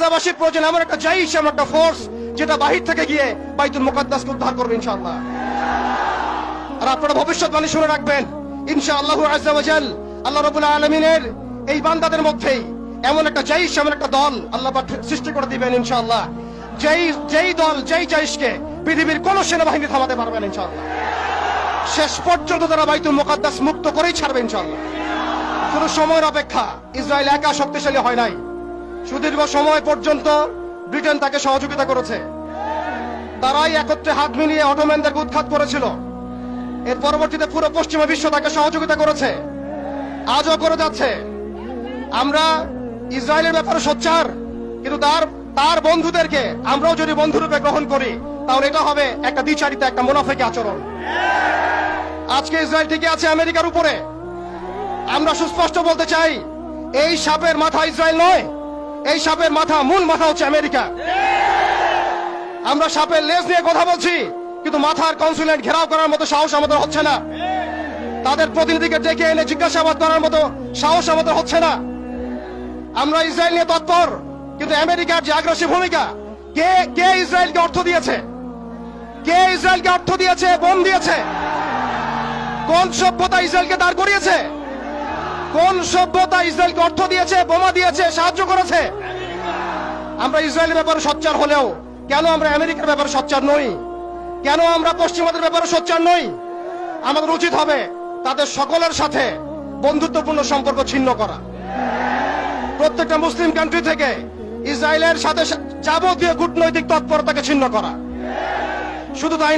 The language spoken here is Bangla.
গাজাবাসীর প্রয়োজন এমন একটা জাইশ এমন একটা ফোর্স যেটা বাহির থেকে গিয়ে বাইতুল মুকাদ্দাসকে উদ্ধার করবে ইনশাআল্লাহ। আর আপনারা ভবিষ্যৎবাণী শুনে রাখবেন, ইনশাআল্লাহ আজাল আল্লাহ রবুল আলমিনের এই বান্দাদের মধ্যেই এমন একটা জাইশ এমন একটা দল আল্লাহ সৃষ্টি করে দিবেন ইনশাআল্লাহ। যেই যেই দল, যেই জাইশকে পৃথিবীর কোন সেনাবাহিনী থামাতে পারবেন ইনশাআল্লাহ। শেষ পর্যন্ত তারা বাইতুল মুকাদ্দাস মুক্ত করেই ছাড়বে ইনশাআল্লাহ। শুধু সময়ের অপেক্ষা ইসরায়েল একা শক্তিশালী হয় নাই। সুদীর্ঘ সময় পর্যন্ত ব্রিটেন তাকে সহযোগিতা করেছে। তারাই একত্রে হাত মিলিয়ে অটোম্যানদেরকে উৎখাত করেছিল। এর পরবর্তীতে পুরো পশ্চিমা বিশ্ব তাকে সহযোগিতা করেছে। আজও করে যাচ্ছে। আমরা ইসরায়েলের ব্যাপারে সোচ্চার, কিন্তু তার তার বন্ধুদেরকে আমরাও যদি বন্ধুরূপে গ্রহণ করি, তাহলে এটা হবে একটা দ্বিচারিতা, একটা মুনাফেকি আচরণ। আজকে ইসরায়েল টিকে আছে আমেরিকার উপরে। আমরা সুস্পষ্ট বলতে চাই, এই সাপের মাথা ইসরায়েল নয়। এই সাপের মাথা, মূল মাথা হচ্ছে আমেরিকা। আমরা সাপের লেজ নিয়ে কথা বলছি, কিন্তু মাথার কনসুলেট ঘেরাও করার মতো সাহস আমাদের হচ্ছে না। তাদের প্রতিনিধিকে ডেকে এনে জিজ্ঞাসাবাদ করার মতো সাহস আমাদের হচ্ছে না। আমরা ইসরায়েল নিয়ে তৎপর, কিন্তু আমেরিকার যে আগ্রাসী ভূমিকা, কে কে ইসরায়েলকে অর্থ দিয়েছে? কে ইসরায়েলকে অর্থ দিয়েছে, বোম দিয়েছে? কোন সভ্যতা ইসরায়েলকে দাঁড় করিয়েছে? কোন সভ্যতা ইসরায়েলকে অর্থ দিয়েছে, বোমা দিয়েছে, সাহায্য করেছে? আমরা ইসরায়েলের ব্যাপারে সোচ্চার হলেও, কেন আমরা আমেরিকার ব্যাপারে সোচ্চার নই? কেন আমরা পশ্চিমাদের ব্যাপারে সোচ্চার নই? আমাদের উচিত হবে তাদের সকলের সাথে বন্ধুত্বপূর্ণ সম্পর্ক ছিন্ন করা। প্রত্যেকটা মুসলিম কান্ট্রি থেকে ইসরায়েলের সাথে যাবতীয় কূটনৈতিক তৎপরতাকে ছিন্ন করা। শুধু তাই